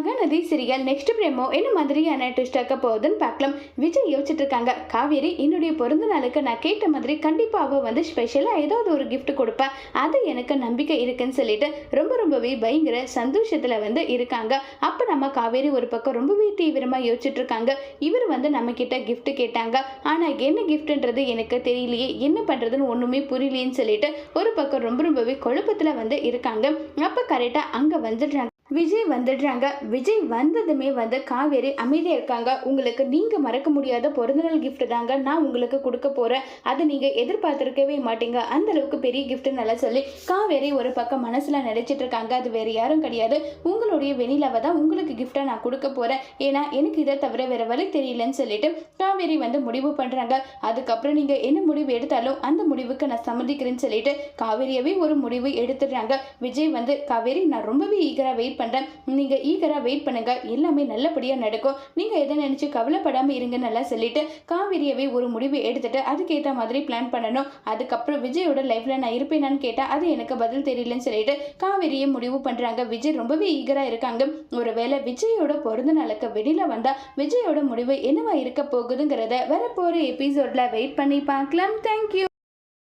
Mahanadi serial next பிரேமோ என்ன மாதிரியான twist ஆக்க போகுதுன்னு பார்க்கலாம். விஜய் யோசிச்சுட்டு இருக்காங்க. காவேரி என்னுடைய பிறந்த நாளுக்கு நான் கேட்ட மாதிரி கண்டிப்பாக அவள் வந்து ஸ்பெஷலாக ஏதாவது ஒரு கிஃப்ட் கொடுப்பா. அது எனக்கு நம்பிக்கை இருக்குன்னு சொல்லிட்டு ரொம்ப ரொம்பவே பயங்கர சந்தோஷத்தில் வந்து இருக்காங்க. அப்போ நம்ம காவேரி ஒரு பக்கம் ரொம்பவே தீவிரமாக யோசிச்சுட்டு இருக்காங்க. இவர் வந்து நம்ம கிட்ட கிஃப்ட் கேட்டாங்க. ஆனால் என்ன கிஃப்ட்ன்றது எனக்கு தெரியலையே. என்ன பண்ணுறதுன்னு ஒன்றுமே புரியலையேன்னு சொல்லிட்டு ஒரு பக்கம் ரொம்ப ரொம்பவே குழப்பத்தில் வந்து இருக்காங்க. அப்போ கரெக்டாக அங்கே வந்துடுறாங்க. விஜய் வந்துடுறாங்க. விஜய் வந்ததுமே வந்து காவேரி அமைதியாக இருக்காங்க. உங்களுக்கு நீங்கள் மறக்க முடியாத பிறந்தநாள் கிஃப்ட் தாங்க நான் உங்களுக்கு கொடுக்க போகிறேன் அதை நீங்கள் எதிர்பார்த்துருக்கவே மாட்டீங்க. அந்த அளவுக்கு பெரிய gift நல்லா சொல்லி காவேரி ஒரு பக்கம் மனசில் நினைச்சிட்டு இருக்காங்க. அது வேறு யாரும் கிடையாது. உங்களுடைய வெண்ணிலாவை தான் உங்களுக்கு கிஃப்டாக நான் கொடுக்க போகிறேன் ஏன்னா எனக்கு இதை தவிர வேறு வழி தெரியலன்னு சொல்லிட்டு காவேரி வந்து முடிவு பண்ணுறாங்க அதுக்கப்புறம் நீங்கள் என்ன முடிவு எடுத்தாலும் அந்த முடிவுக்கு நான் சம்மதிக்கிறேன்னு சொல்லிட்டு காவேரியவே ஒரு முடிவு எடுத்துடுறாங்க. விஜய் வந்து காவேரி நான் ரொம்பவே ஈகராக வெயிட் பண்ணுறேன் நீங்கள் ஈகராக வெயிட் பண்ணுங்க. எல்லாமே நல்லபடியாக நடக்கும். நீங்கள் எதை நினச்சி கவலைப்படாமல் இருங்க நல்லா சொல்லிட்டு காவேரியவே ஒரு முடிவு எடுத்துட்டு அதுக்கேற்ற மாதிரி பிளான் பண்ணணும். அதுக்கப்புறம் விஜயோட லைஃப்பில் நான் இருப்பேனான்னு கேட்டால் அது எனக்கு பதில் தெரியலன்னு சொல்லிட்டு காவேரியை முடிவு பண்ணுறாங்க விஜய் ரொம்பவே ஈகராக இருக்காங்க. ஒருவேளை விஜயோட பிறந்த நாளுக்கு வெளியில் வந்தால் விஜயோட முடிவு என்னவா இருக்க போகுதுங்கிறத வரப்போகிற எபிசோடில் வெயிட் பண்ணி பார்க்கலாம். தேங்க்யூ